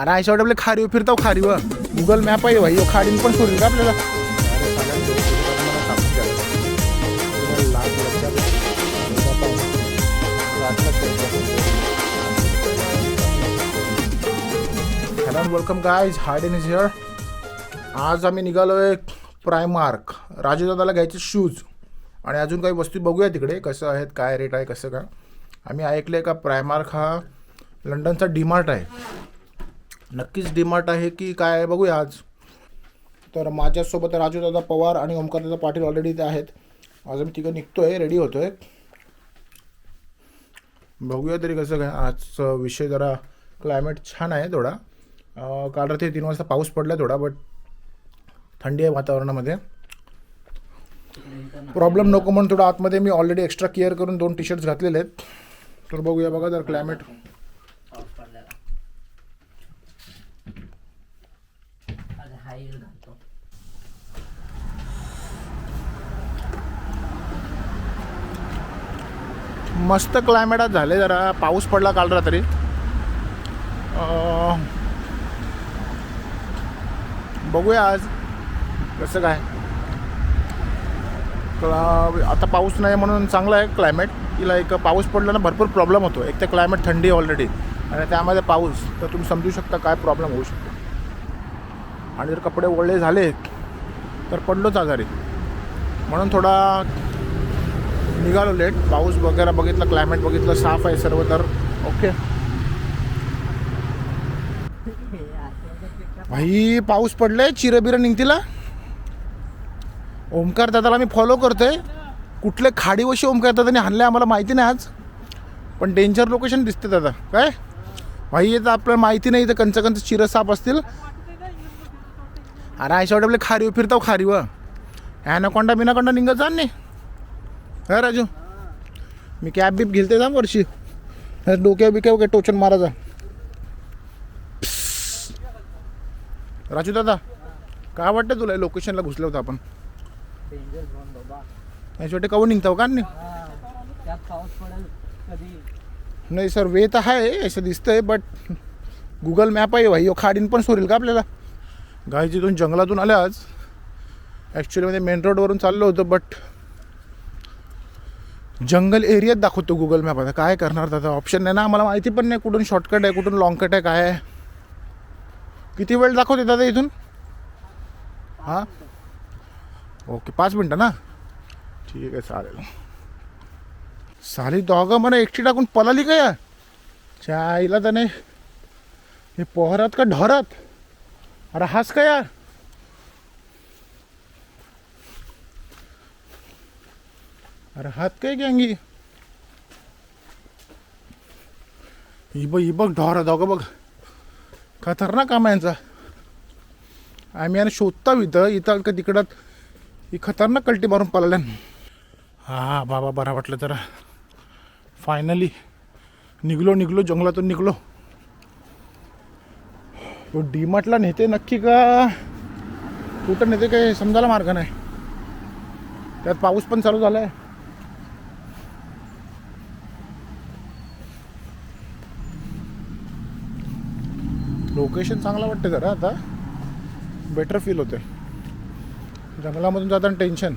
अरे आयशा आपले खारीव फिरताव खारीव. Google map आहे भाई खाडीन पण सोडील का आपल्याला? Welcome guys hard in is here आज आम्ही निघालो आहे प्रायमार्क राजूदादाला घ्यायचे शूज आणि अजून काही वस्तू बघूया तिकडे कसं आहेत काय रेट आहे कसं काय. आम्ही ऐकलं आहे का प्रायमार्क हा लंडनचा डीमार्ट आहे. नक्कीच डिमार्ट आहे की काय आहे बघूया आज. तर माझ्यासोबत राजूदादा पवार आणि ओमकारदादा पाटील ऑलरेडी इथे आहेत. आज आम्ही तिकडे निघतोय रेडी होतोय. बघूया तरी कसं काय आजचा विषय जरा क्लायमेट छान आहे थोडा. काल रात्री तीन वाजता पाऊस पडला थोडा बट थंडी आहे वातावरणामध्ये. प्रॉब्लेम नको म्हणून थोडं आतमध्ये मी ऑलरेडी एक्स्ट्रा केअर करून दोन टी शर्ट्स घातलेले आहेत. तर बघूया बघा जर क्लायमेट पाऊस पडलेला आज हाय हिल घालतो मस्त क्लायमेट आज झाले जरा. पाऊस पडला काल रात्री. बघूया आज कसं काय. आता पाऊस नाही म्हणून चांगलं आहे क्लायमेट तिला एक पाऊस पडला ना भरपूर प्रॉब्लेम होतो. एक तर क्लायमेट थंडी ऑलरेडी आणि त्यामध्ये पाऊस तर तुम्ही समजू शकता काय प्रॉब्लेम होऊ शकतो. आणि जर कपडे ओढले झाले तर पडलोच आजारी. म्हणून थोडा निघालो लेट पाऊस वगैरे बघितलं क्लायमेट बघितलं साफ आहे सर्व तर. ओके भाई पाऊस पडलाय चिरबिर निघतीला. ओमकार दादाला मी फॉलो करतोय. कुठले खाडीवशी ओमकार दादाने हाणले आम्हाला माहिती नाही आज. पण डेंजर लोकेशन दिसते दादा. काय? भाई येतं आपल्याला माहिती नाही तर कंच कंच चिरं साप असतील. अरे आयशा आपले खारीव फिरताव खारीव ॲनाकोंडा बिनाकोंडा निघत जा नाही. हा राजू. मी कॅब बीब घेलते जा वर्षी डोक्या बिक्या काय टोचन मारा जा राजू दादा काय वाटतं तुला? लोकेशनला घुसलं होतं आपण. याच्यासाठी कवर निघताव का नाही नाही सर वे तर आहे असं दिसतंय बट गुगल मॅप आहे भाई. खाडीन पण सोडेल का आपल्याला? गाय जिथून जंगलातून आले आज ॲक्च्युलीमध्ये मेन रोडवरून चाललो होतो बट जंगल एरियात दाखवतो गुगल मॅप आता. काय करणार त्याचा ऑप्शन नाही ना आम्हाला माहिती पण नाही कुठून शॉर्टकट आहे कुठून लॉंग कट आहे काय आहे. किती वेळ दाखवते दादा इथून? हां? ओके पाच मिनटं ना? ठीक आहे चालेल. साली दोघं म्हणा एकटी टाकून पलाली का या च्या आईला नाही हे. पोहरात का ढोरात? अरे हाच का यार? अरे हात काय गँगी? ही बघ ही बघ ढोरा दोघं बघ. खतरनाक काम आहे यांचा. आम्ही आणि शोधता इथं इथं का तिकडं ही खतरनाक कल्टी मारून पळाल्यान हा बाबा बरा वाटलं जरा फायनली निघलो निघलो जंगलातून निघलो. तो डीमार्टला नेते नक्की का? कुठं नेते काही समजायला मार्ग नाही. त्यात पाऊस पण चालू झालाय. लोकेशन चांगलं वाटतं जरा आता. बेटर फील होते. जंगलामधून जाताना टेन्शन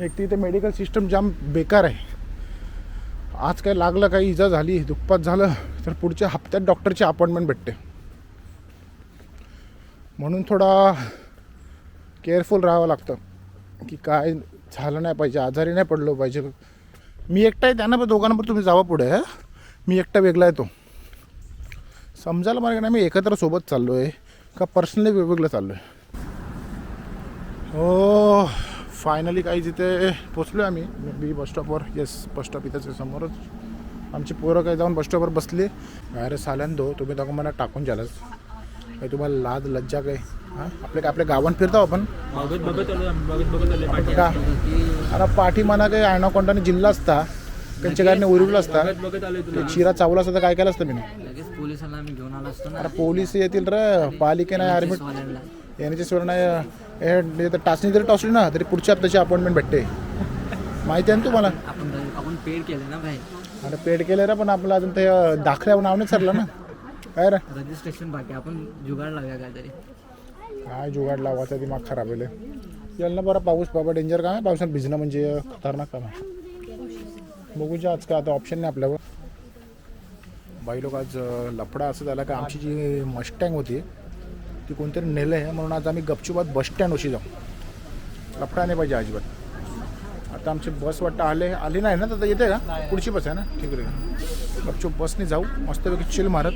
एक तर इथे मेडिकल सिस्टम जाम बेकार आहे. आज काय लागलं काही इजा झाली दुप्पट झालं तर पुढच्या हप्त्यात डॉक्टरची अपॉइंटमेंट भेटते. म्हणून थोडा केअरफुल राहावं लागतं. की काय झालं नाही पाहिजे आजारी नाही पडलो पाहिजे. मी एकटा आहे त्यांना पण दोघांना पण तुम्ही जावा पुढे मी एकटा वेगळा आहे तो. समजायला मार्ग नाही मी एकत्र सोबत चाललो आहे का पर्सनली वेगवेगळं चाललो आहे हो फायनली काही तिथे पोचलो आम्ही बी बस स्टॉपवर येस बस स्टॉप इथंच आहे समोरच. आमची पोरं काही जाऊन बस स्टॉपवर बसली. अरे साल्यान दो तुम्ही दोघं मला टाकून जालाच काही तुम्हाला लाज लज्जा काय? हां? आपले काय आपल्या गावात फिरतो आपण? का? अरे पाठी म्हणा काही आयनाकोंडाने जिल्हा असता त्यांच्या गाडीने उरवलं असता. चिरा चावला असता तर काय केलं असतं मी पोलिसांना आम्ही घेऊन आलो असतो ना. अरे पोलीस येतील रे. पालिके नाही आर्मी वाल्यांना. याने सोड नाही हे हे तर टाचणी जरी टॉसली ना तरी पुढच्या हप्त्याची अपॉइंटमेंट भेटते. माहिती आहे ना तुम्हाला? आपण आपण पेड केलं ना भाई. अरे पेड केलं रे पण आपलं अजून ते दाखल्यावर नाव नाही सरलं ना. काय रे? रजिस्ट्रेशन बाकी आपण जुगाड लावूया काहीतरी. काय जुगाड लावायचा दिमाग खराब आहे याल ना बरं पाऊस बाबा डेंजर काय पावसात भिजणं म्हणजे खतरनाक काम आहे. बघूच्या आज काय आता ऑप्शन नाही आपल्यावर. बाई लोक आज लफडा असं झाला का आमची जी मस्टँग होती ती कोणतरी नेलं आहे. म्हणून आज आम्ही गपचुपात बस स्टँड जाऊ. लफडा नाही पाहिजे अजिबात. आता आमची बस वाटतं आले आली नाही ना तर येते का? पुढची बस आहे ना? ठीक आहे. गपचूप बसने जाऊ. मस्तपैकी चिल मारत.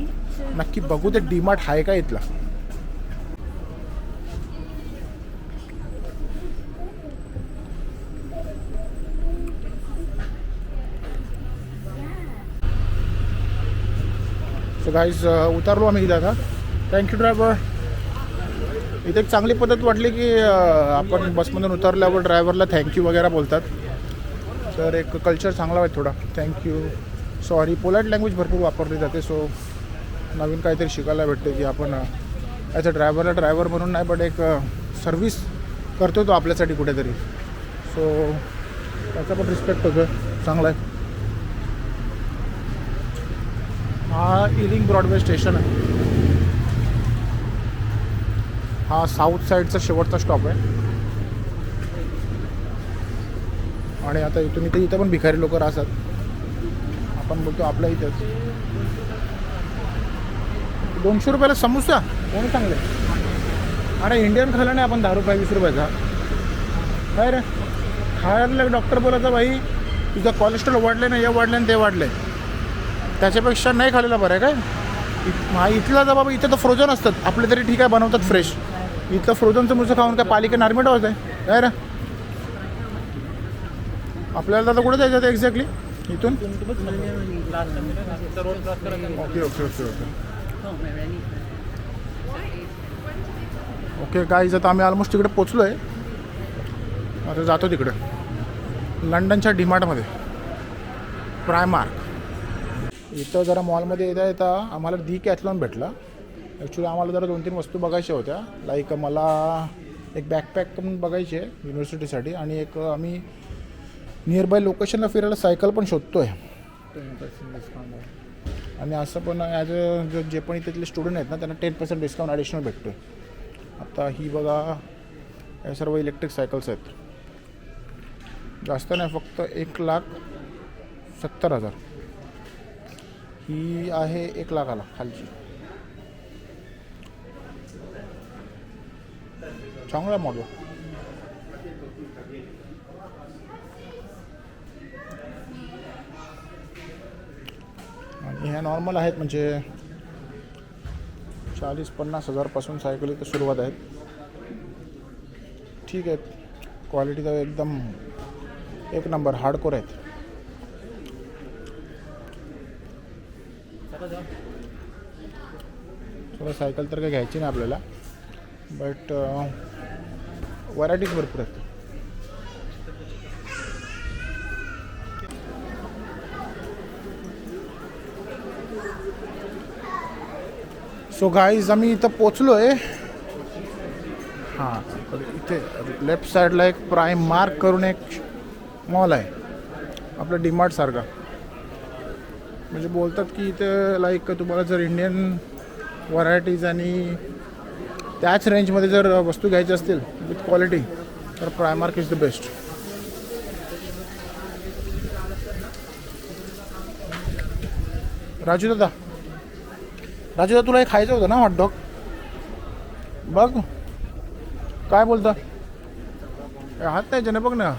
नक्की बघू ते डीमार्ट आहे का इथला. गाईज uh, उतारलो आम्ही इथं आता. थँक्यू ड्रायव्हर इथे एक चांगली पद्धत वाटली की uh, आपण बसमधून उतरल्यावर ड्रायव्हरला थँक्यू वगैरे बोलतात. तर एक कल्चर चांगला आहे थोडा. थँक्यू सॉरी पोलाईट लँग्वेज भरपूर वापरली जाते सो नवीन काहीतरी शिकायला भेटते की आपण ॲज अ ड्रायव्हरला ड्रायव्हर म्हणून नाही बट एक uh, सर्व्हिस करतो तो आपल्यासाठी कुठेतरी. सो त्याचा पण रिस्पेक्ट होतो. चांगला आहे. हा इलिंग ब्रॉडवे स्टेशन आहे. हा साऊथ साईडचा शेवटचा स्टॉप आहे. आणि आता इथून इथे इथं पण भिकारी लोक राहतात. आपण बोलतो आपल्या इथेच. दोनशे रुपयाला समोसा? कोण चांगले अरे इंडियन खाल्ला नाही आपण दहा रुपये वीस रुपयाचा. काय रे? खायला डॉक्टर बोलायचा भाई तुझं कोलेस्ट्रॉल वाढले ना हे वाढले ना ते वाढले त्याच्यापेक्षा नाही खाल्लेला बरं आहे काय? हा इथला तर बाबा इथं तर फ्रोझन असतात. आपले तरी ठीक आहे बनवतात फ्रेश इथलं फ्रोझनचं मुसं खाऊन काय पालिकेनं नार्मेट होत आहे काय ना? आपल्याला आता कुठे जायचं एक्झॅक्टली इथून? Okay okay okay okay okay guys आता आम्ही ऑलमोस्ट तिकडे पोचलो आहे आता जातो तिकडे. लंडनच्या डीमार्टमध्ये प्रायमार्क इथं जरा मॉलमध्ये येता येता आम्हाला दी कॅथलॉन भेटला. ॲक्च्युली आम्हाला जरा दोन तीन वस्तू बघायच्या होत्या. लाईक मला एक बॅकपॅक पण बघायची आहे युनिव्हर्सिटीसाठी आणि एक आम्ही नियर बाय लोकेशनला फिरायला सायकल पण शोधतो आहे. आणि असं पण ॲज अ जे पण इथले स्टुडंट आहेत ना त्यांना टेन पर्सेंट डिस्काउंट ॲडिशनल भेटतो आहे आता ही बघा या सर्व इलेक्ट्रिक सायकल्स आहेत. जास्त नाही फक्त एक लाख सत्तर हजार. ही आहे एक लाखाला खालची. चांगला मॉडेल आणि ह्या नॉर्मल आहेत म्हणजे चाळीस पन्नास हजारपासून सायकल तर सुरुवात आहेत. ठीक आहेत क्वालिटी तर एकदम एक नंबर हार्डकोर आहेत. थोडं सायकल तर काही घ्यायची नाही आपल्याला. बट व्हरायटीज भरपूर आहेत. सो गाईज आम्ही इथं पोचलो आहे हां इथे लेफ्ट साईडला एक प्राईम मार्क करून एक मॉल आहे. आपलं डीमार्ट सारखा. म्हणजे बोलतात की इथं लाईक तुम्हाला जर इंडियन व्हरायटीज आणि त्याच रेंजमध्ये जर वस्तू घ्यायच्या असतील विथ क्वालिटी तर Primark is the best Raju दादा राजू दादा तुला हे खायचं होतं ना हॉटडॉग बघ. काय बोलता? हात नाही त्याने बघ ना.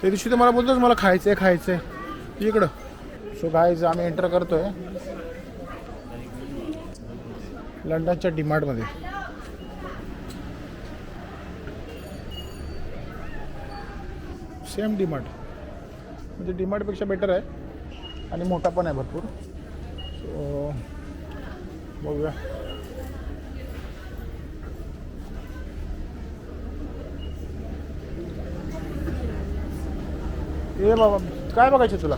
त्या दिवशी तर मला बोलतोच मला खायचं आहे खायचं आहे इकडं. सो गायज आम्ही एंटर करतोय. लंडनच्या डिमार्टमध्ये सेम डिमार्ट म्हणजे डिमार्टपेक्षा बेटर आहे. आणि मोठा पण आहे भरपूर. सो बघूया. ए बाबा काय बघायचं तुला?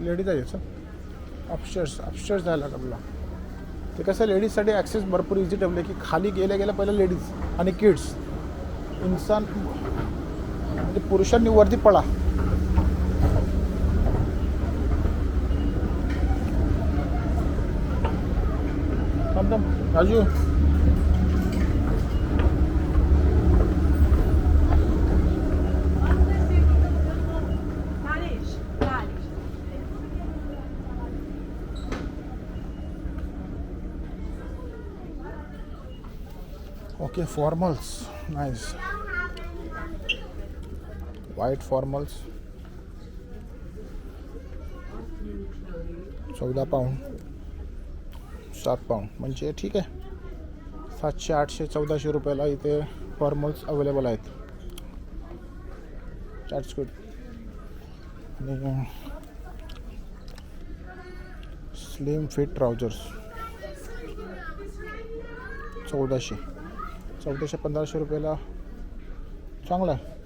लेडीज आहे सर. अपस्टर्स अपस्टर्स जायला लागला ते कसं लेडीजसाठी ॲक्सेस भरपूर इझी ठेवले की खाली गेल्या गेल्या पहिलं लेडीज आणि किड्स इन्सान म्हणजे पुरुषांनी वरती पळा. एकदम Raju Okay, formals. Nice. White formals. 14 pound. सात पाऊंड. म्हणजे ठीक आहे. सातशे आठशे चौदाशे रुपयाला इथे फॉर्मल्स अवेलेबल आहेत. चार गुड आणि स्लिम फिट ट्राउजर्स चौदाशे. चौदाशे पंधराशे रुपयाला चांगला आहे.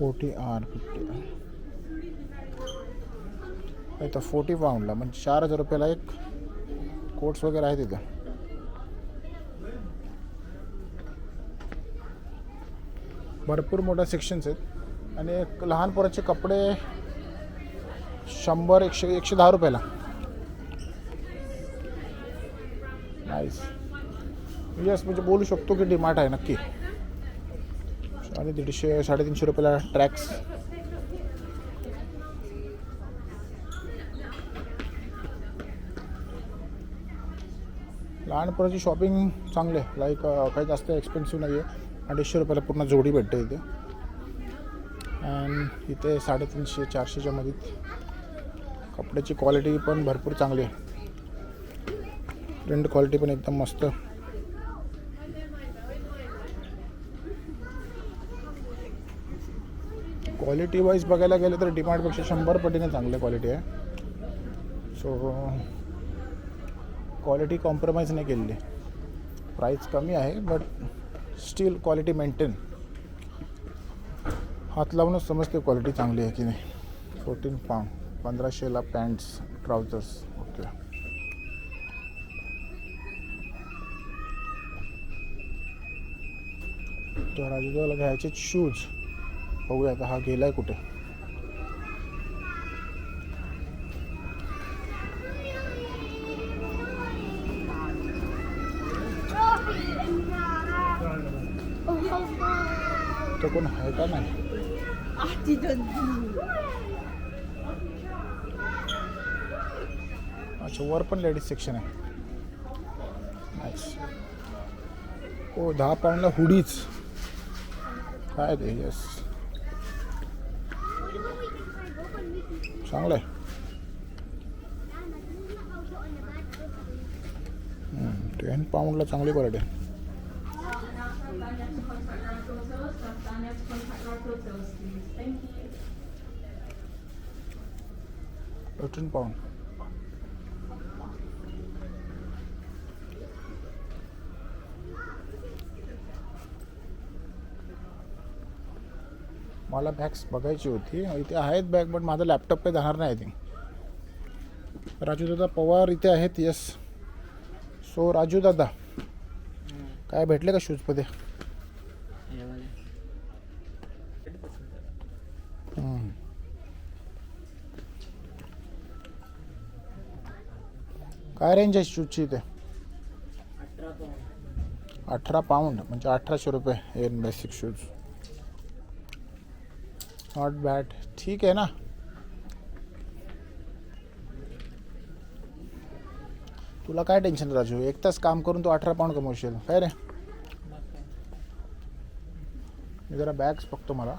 Forty or fifty. तर फोर्टी पाऊंडला म्हणजे चार हजार रुपयाला एक कोट्स वगैरे आहेत इथं. भरपूर मोठ्या सेक्शन्स आहेत. आणि एक लहान पोराचे कपडे शंभर एकशे एकशे दहा रुपयाला. नाईस यस म्हणजे बोलू शकतो की डिमार्ट आहे नक्की. आणि दीडशे साडेतीनशे रुपयाला ट्रॅक्स लहानपणाची शॉपिंग शॉपिंग चांगले लाईक काही जास्त एक्सपेन्सिव्ह नाही आहे अडीचशे रुपयाला पूर्ण जोडी भेटते इथे. अँड इथे साडेतीनशे चारशेच्या मध्ये कपड्याची क्वालिटी पण भरपूर चांगली आहे. प्रिंट क्वालिटी पण एकदम मस्त. क्वालिटी वाईज बघायला गेलं तर डिमांडपेक्षा शंभर पटीने चांगली क्वालिटी आहे. सो क्वालिटी कॉम्प्रोमाइज नाही केलेली. प्राईस कमी आहे बट स्टील क्वालिटी मेंटेन हात लावूनच समजते क्वालिटी चांगली आहे की नाही. फोर्टीन पाऊंड पंधराशेला पॅन्ट्स ट्राउजर्स ओके तर आजूबाजूला घ्यायचे शूज बघूया आता हा गेलाय कुठे. तो कोण आहे का नाही? अच्छा वर पण लेडीज सेक्शन आहे. ओ दहा पाऊंडला हुडीच काय ते येस चांगलं आहे टेन पाऊंडला चांगली क्वालिटी आहे एटीन पाऊंड मला बॅग्स बघायची होती. इथे आहेत बॅग बट माझा लॅपटॉप काही जाणार नाही आय थिंक राजू दादा पवार इथे आहेत येस सो राजू दादा काय भेटले का शूजमध्ये. काय रेंज आहे शूजची इथे? अठरा पाऊंड अठरा पाऊंड म्हणजे अठराशे रुपये and basic shoes not bad ठीक आहे ना? तुला काय टेन्शन राजू? एक तास काम करून तू अठरा पाऊंड कमवशील. काय रे? मी जरा बॅग्स बघतो मला.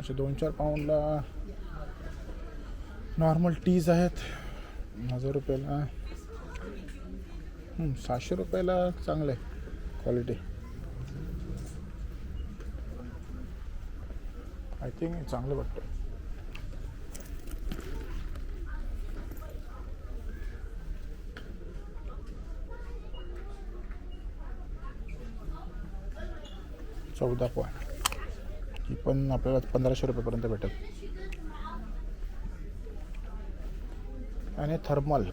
असे दोन चार पाऊंडला नॉर्मल टीज आहेत. हजार रुपयाला. सहाशे रुपयाला चांगलं आहे क्वालिटी आय थिंक चांगलं वाटतं चौदा पॉईंट ही पण आपल्याला पंधराशे रुपयेपर्यंत भेटेल. आणि थर्मल.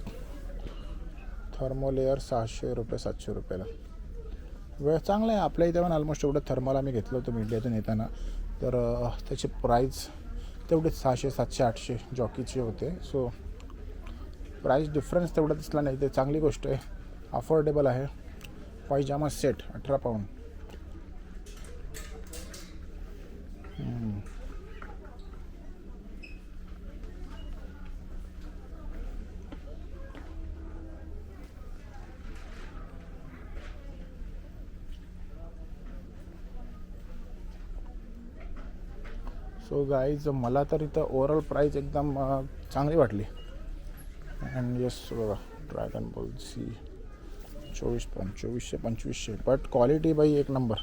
थर्मल एअर सहाशे रुपये सातशे रुपयाला. वेळ चांगला आहे. आपल्या इथे पण ऑलमोस्ट एवढं थर्मल आम्ही घेतलं होतं मीडियातून येताना. तर त्याचे प्राईज तेवढेच सहाशे सातशे आठशे जॉकीचे होते. सो प्राईस डिफरन्स तेवढा दिसला नाही. ते चांगली गोष्ट आहे. अफोर्डेबल आहे. पायजामा सेट अठरा पाऊंड सो गाईज मला तर इथं ओवरऑल प्राईस एकदम चांगली वाटली. अँड येस बघा ड्रॅगन बॉल सी चोवीस पंच चोवीसशे पंचवीसशे. बट क्वालिटी बाई एक नंबर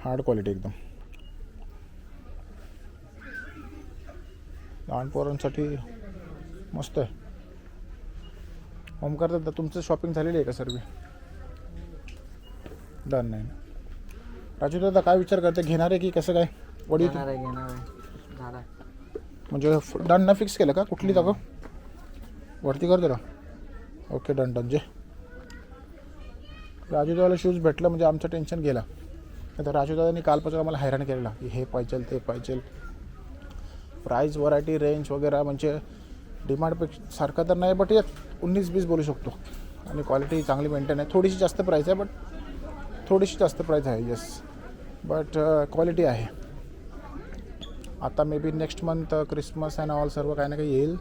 हार्ड क्वालिटी एकदम. लहान पोरांसाठी मस्त आहे. ओमकार दादा तुमचं शॉपिंग झालेली आहे का सर्व डन नाही. राजू दादा काय विचार करते? घेणार आहे की कसं काय? वडी घेणार आहे घेणार आहे. झाला. म्हणजे डन न फिक्स केलं का? कुठली जागा? वरती कर जरा. ओके डन डन जे. राजूदादाला शूज भेटलं म्हणजे आमचं टेन्शन गेला. आता राजूदादानी कालपासून आम्हाला हैराण केलेला. की हे पाहिजे ते पाहिजे प्राईस व्हरायटी रेंज वगैरे म्हणजे डिमांडपेक्षा सारखं तर नाही बट यात उन्नीस बीस बोलू शकतो. आणि क्वालिटी चांगली मेंटेन आहे. थोडीशी जास्त प्राईस आहे बट थोडीशी जास्त प्राईस आहे येस बट क्वालिटी आहे. आता may be next month Christmas and all सर्व काही ना काही येईल.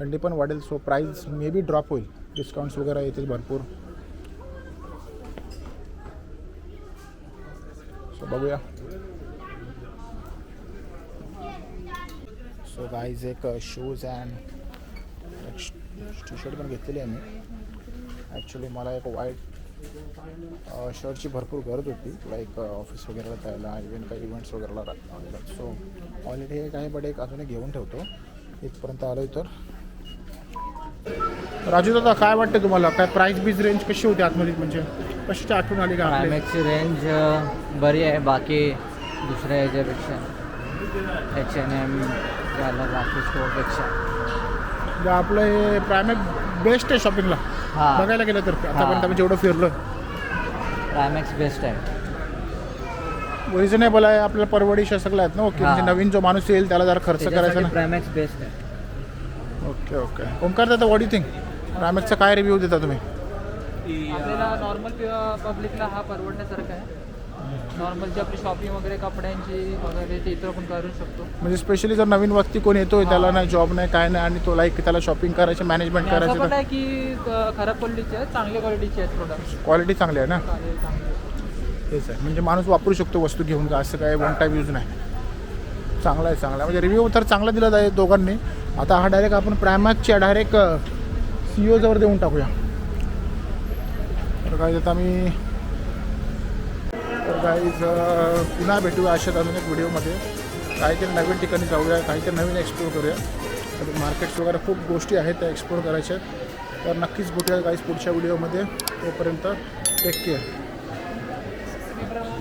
थंडी पण वाढेल so price may be drop होईल. डिस्काउंट्स वगैरे येतील भरपूर. सो बघूया. सो गाईज एक शूज अँड टी शर्ट पण घेतलेली आहे मी. ॲक्च्युली मला एक वाईट शर्टची uh, भरपूर गरज होती. लाईक ऑफिस uh, वगैरेला जायला इव्हन काही इव्हेंट्स वगैरेला सो ऑलरेडी एक आहे बट एक अजून एक घेऊन ठेवतो. इथपर्यंत आलो तर. राजू दादा काय वाटतं तुम्हाला? काय प्राईस बीज रेंज कशी होती आतमध्ये म्हणजे कशी आठवण आली का? प्रायमॅक्सची रेंज बरी आहे. बाकी दुसऱ्या ह्याच्यापेक्षा एच एन एम झालं बाकी स्टोअरपेक्षा म्हणजे आपलं हे प्रायमॅक बेस्ट आहे शॉपिंगला बघायला गेलं तर आतापर्यंत आम्ही जेवढं फिरलो प्रायमॅक्स बेस्ट आहे. रिझनेबल आहे आपल्याला परवडीश सगळं आहेत ना ओके म्हणजे हां. नवीन जो माणूस येईल त्याला जरा खर्च करायचा ना. प्रायमॅक्स बेस्ट आहे. Okay okay. ओमकार दादा वॉट थिंक प्रायमॅकचा काय रिव्ह्यू देता तुम्ही? आपल्याला नॉर्मल पब्लिकला हा परवडण्यासारखा आहे. नॉर्मल जी आपली शॉपिंग वगैरे कपड्यांची वगैरे ते इतर आपण करू शकतो. म्हणजे स्पेशली जर नवीन व्यक्ती कोण येतोय त्याला नाही जॉब नाही काय नाही आणि तो लाईक त्याला शॉपिंग करायची मॅनेजमेंट करायचं क- खराब क्वालिटीचे आहेत चांगल्या क्वालिटीचे आहेत प्रोडक्ट क्वालिटी चांगली आहे ना? तेच आहे. म्हणजे माणूस वापरू शकतो वस्तू घेऊन का असं काय वन टाईम यूज नाही. चांगला आहे चांगला आहे. म्हणजे रिव्ह्यू तर चांगला दिला जाईल दोघांनी. आता हा डायरेक्ट आपण प्रायमॅक्सच्या डायरेक्ट सी ओजवर देऊन टाकूया. तर काय आता मी तर गाईज पुन्हा भेटूया अशाच अजून एक व्हिडिओमध्ये. काहीतरी नवीन ठिकाणी जाऊया काहीतरी नवीन एक्सप्लोर करूया. तर मार्केट्स वगैरे खूप गोष्टी आहेत त्या एक्सप्लोर करायच्या आहेत. तर नक्कीच भेटूया गाईज पुढच्या व्हिडिओमध्ये. तोपर्यंत टेक केअर преображение.